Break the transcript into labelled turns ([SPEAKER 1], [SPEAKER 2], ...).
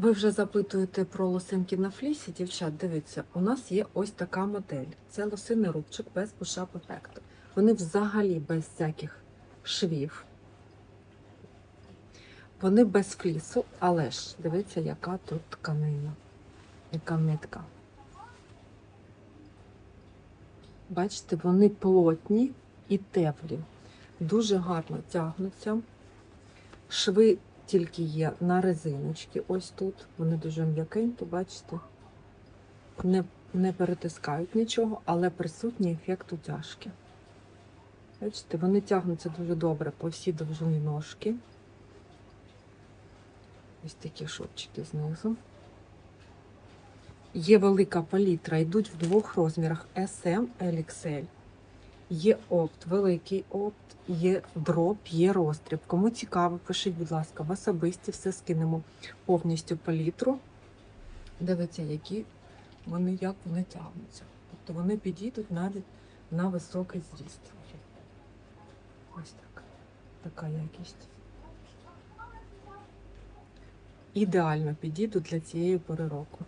[SPEAKER 1] Ви вже запитуєте про лосинки на флісі, дівчат. Дивіться, у нас є ось така модель. Це лосиний рубчик без пушап ефекту. Вони взагалі без всяких швів. Вони без флісу, але ж дивіться, яка тут тканина, яка нитка. Бачите, вони плотні і теплі, дуже гарно тягнуться. Шви тільки є на резиночки, ось тут. Вони дуже м'якенькі, бачите, не, не перетискають нічого, але присутній ефект утяжки. Бачите, вони тягнуться дуже добре по всій довжині ножки. Ось такі шовчики знизу. Є велика палітра, йдуть в двох розмірах SM, LXL. Є опт, великий опт, є дроп, є розстріб. Кому цікаво, пишіть, будь ласка, в особисті все скинемо повністю палітру. Дивіться, які вони, як вони тягнуться. Тобто вони підійдуть навіть на високий зріст. Ось так. Така якість. Ідеально підійдуть для цієї пори року.